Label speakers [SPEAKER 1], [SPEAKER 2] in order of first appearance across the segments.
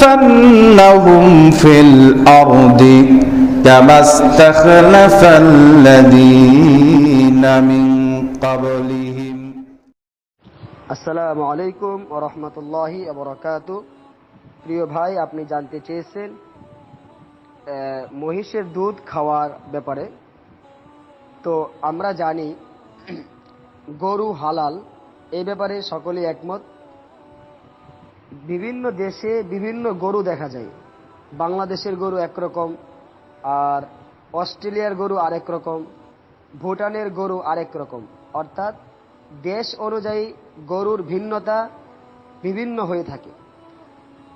[SPEAKER 1] ليستخلفنهم في الأرض كما استخلف الذين من قبلهم
[SPEAKER 2] আসসালামু আলাইকুম ও রহমতুল্লাহি বরকাত প্রিয় ভাই আপনি জানতে চেয়েছেন আহ, মহিষের দুধ খাওয়ার ব্যাপারে তো আমরা জানি গরু হালাল এই ব্যাপারে সকলেই একমত বিভিন্ন দেশে বিভিন্ন গরু দেখা যায়। বাংলাদেশের গরু একরকম, আর অস্ট্রেলিয়ার গরু আরেক রকম ভুটানের গরু আরেক রকম অর্থাৎ দেশ অনুযায়ী গরুর ভিন্নতা বিভিন্ন হয়ে থাকে।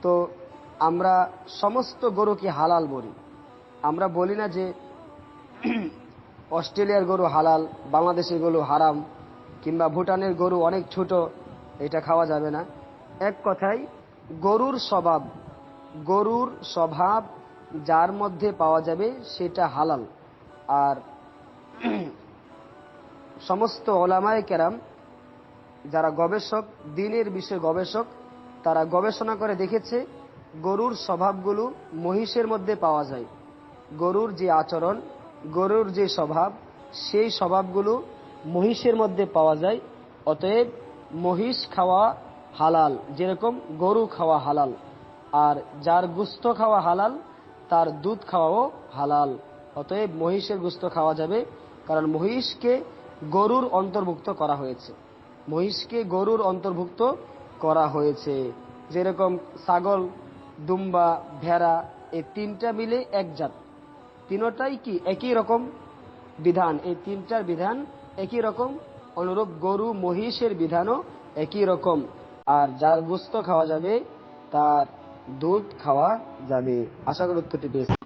[SPEAKER 2] তো আমরা সমস্ত গরুকে হালাল বলি। আমরা বলি না যে অস্ট্রেলিয়ার গরু হালাল, বাংলাদেশের গরু হারাম, কিংবা ভুটানের গরু অনেক ছোট, এটা খাওয়া যাবে না। এক কথায়, গরুর স্বভাব। গরুর স্বভাব যার মধ্যে পাওয়া যাবে সেটা হালাল। আর সমস্ত ওলামায় কেরাম, যারা গবেষক, দিনের বিষয়ে গবেষক, তারা গবেষণা করে দেখেছে, গরুর স্বভাবগুলো মহিষের মধ্যে পাওয়া যায়। গরুর যে আচরণ, গরুর যে স্বভাব, সেই স্বভাবগুলো মহিষের মধ্যে পাওয়া যায়। অতএব মহিষ খাওয়া হালাল। যেরকম গরু খাওয়া হালাল, আর যার গুস্ত খাওয়া হালাল, তার দুধ খাওয়াও হালাল। অতএব মহিষের গুস্ত খাওয়া যাবে, কারণ মহিষকে গরুর অন্তর্ভুক্ত করা হয়েছে। মহিষকে গরুর অন্তর্ভুক্ত করা হয়েছে। যেরকম ছাগল, দুম্বা, ভেড়া এই তিনটা মিলে এক জাত। তিনটাই কি একই রকম বিধান? এই তিনটার বিধান একই রকম। অনুরূপ গরু মহিষের বিধানও একই রকম। আর যার গোস্ত খাওয়া যাবে তার দুধ খাওয়া যাবে। আশা করি উত্তরটি পেয়েছি